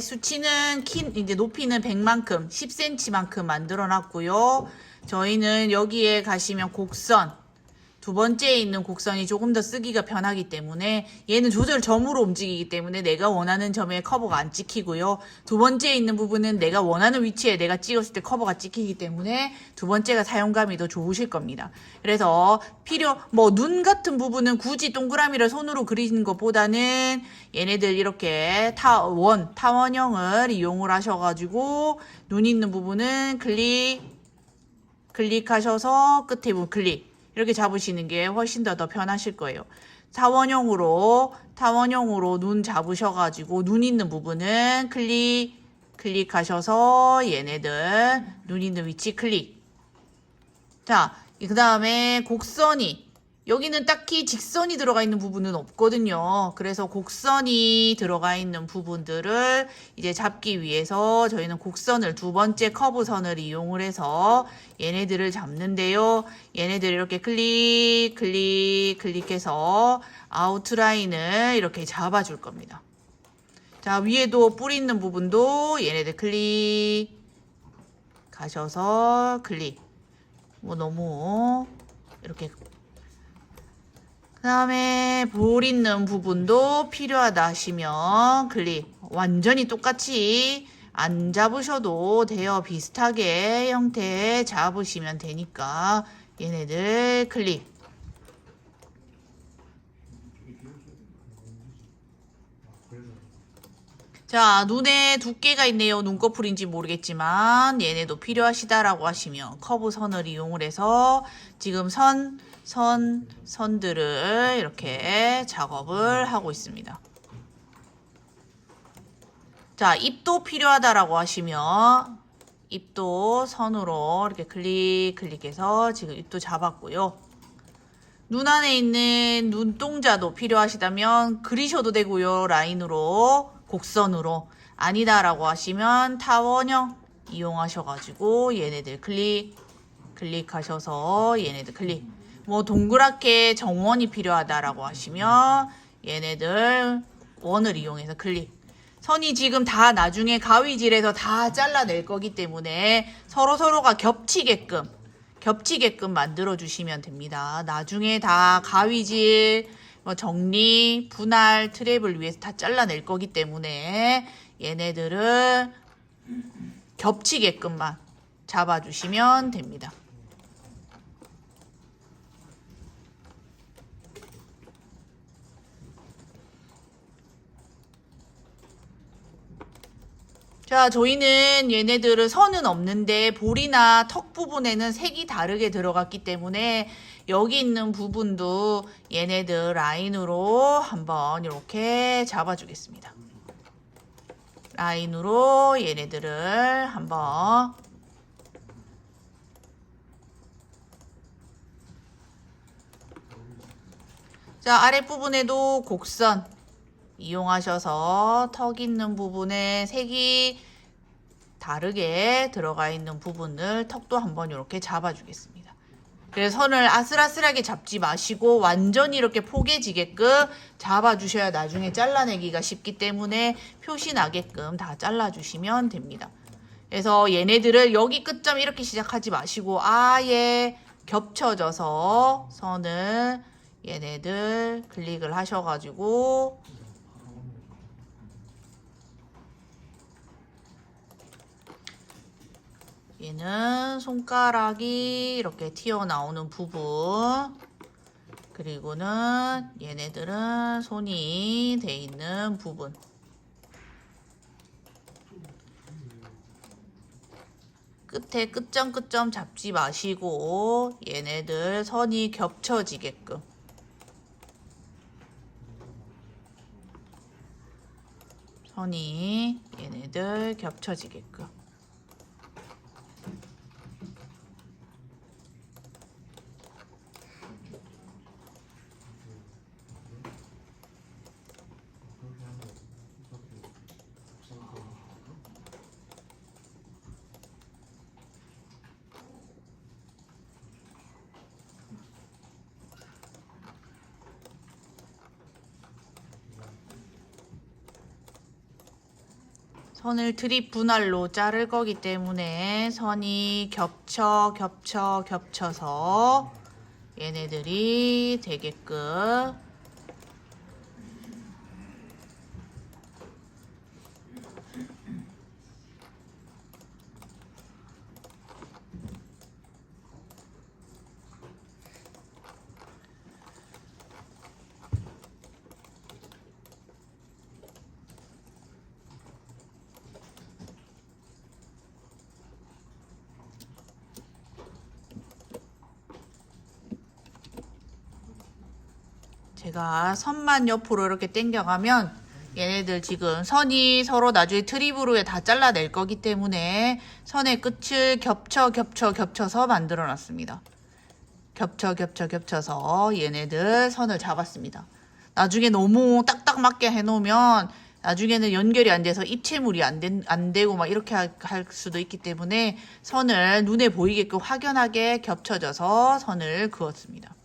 수치는 키 이제 높이는 100만큼 10cm만큼 만들어 놨고요. 저희는 여기에 가시면 곡선 두 번째에 있는 곡선이 조금 더 쓰기가 편하기 때문에 얘는 조절 점으로 움직이기 때문에 내가 원하는 점에 커버가 안 찍히고요. 두 번째에 있는 부분은 내가 원하는 위치에 내가 찍었을 때 커버가 찍히기 때문에 두 번째가 사용감이 더 좋으실 겁니다. 그래서 필요 뭐 눈 같은 부분은 굳이 동그라미를 손으로 그리는 것보다는 얘네들 이렇게 타원 타원형을 이용을 하셔가지고 눈 있는 부분은 클릭 클릭하셔서 끝에 부분 클릭 이렇게 잡으시는 게 훨씬 더 더 편하실 거예요. 타원형으로 타원형으로 눈 잡으셔가지고 눈 있는 부분은 클릭 클릭하셔서 얘네들 눈 있는 위치 클릭. 자, 그 다음에 곡선이 여기는 딱히 직선이 들어가 있는 부분은 없거든요. 그래서 곡선이 들어가 있는 부분들을 이제 잡기 위해서 저희는 곡선을 두 번째 커브선을 이용을 해서 얘네들을 잡는데요. 얘네들 이렇게 클릭, 클릭, 클릭해서 아웃라인을 이렇게 잡아줄 겁니다. 자, 위에도 뿌리 있는 부분도 얘네들 클릭 가셔서 클릭. 뭐 너무 이렇게 그 다음에 볼 있는 부분도 필요하다 하시면 클릭. 완전히 똑같이 안 잡으셔도 돼요. 비슷하게 형태 잡으시면 되니까 얘네들 클릭. 자, 눈에 두께가 있네요. 눈꺼풀인지 모르겠지만 얘네도 필요하시다라고 하시면 커브 선을 이용을 해서 지금 선, 선, 선들을 이렇게 작업을 하고 있습니다. 자, 입도 필요하다라고 하시면 입도 선으로 이렇게 클릭, 클릭해서 지금 입도 잡았고요. 눈 안에 있는 눈동자도 필요하시다면 그리셔도 되고요. 라인으로, 곡선으로. 아니다라고 하시면 타원형 이용하셔가지고 얘네들 클릭, 클릭하셔서 얘네들 클릭. 뭐 동그랗게 정원이 필요하다라고 하시면 얘네들 원을 이용해서 클릭. 선이 지금 다 나중에 가위질해서 다 잘라낼 거기 때문에 서로 서로가 겹치게끔 겹치게끔 만들어 주시면 됩니다. 나중에 다 가위질, 뭐 정리, 분할, 트랩을 위해서 다 잘라낼 거기 때문에 얘네들을 겹치게끔만 잡아주시면 됩니다. 자, 저희는 얘네들은 선은 없는데 볼이나 턱 부분에는 색이 다르게 들어갔기 때문에 여기 있는 부분도 얘네들 라인으로 한번 이렇게 잡아주겠습니다. 라인으로 얘네들을 한번 자, 아랫부분에도 곡선 이용하셔서 턱 있는 부분에 색이 다르게 들어가 있는 부분을 턱도 한번 이렇게 잡아주겠습니다. 그래서 선을 아슬아슬하게 잡지 마시고 완전히 이렇게 포개지게끔 잡아주셔야 나중에 잘라내기가 쉽기 때문에 표시 나게끔 다 잘라주시면 됩니다. 그래서 얘네들을 여기 끝점 이렇게 시작하지 마시고 아예 겹쳐져서 선을 얘네들 클릭을 하셔가지고 얘는 손가락이 이렇게 튀어나오는 부분. 그리고는 얘네들은 손이 돼 있는 부분. 끝에 끝점 끝점 잡지 마시고 얘네들 선이 겹쳐지게끔. 선이 얘네들 겹쳐지게끔 선을 드립 분할로 자를 거기 때문에 선이 겹쳐 겹쳐 겹쳐서 얘네들이 되게끔 제가 선만 옆으로 이렇게 당겨가면 얘네들 지금 선이 서로 나중에 트립으로 다 잘라낼 거기 때문에 선의 끝을 겹쳐 겹쳐 겹쳐서 만들어 놨습니다. 겹쳐 겹쳐 겹쳐서 얘네들 선을 잡았습니다. 나중에 너무 딱딱 맞게 해놓으면 나중에는 연결이 안 돼서 입체물이 안, 된, 안 되고 막 이렇게 할, 할 수도 있기 때문에 선을 눈에 보이게끔 확연하게 겹쳐져서 선을 그었습니다.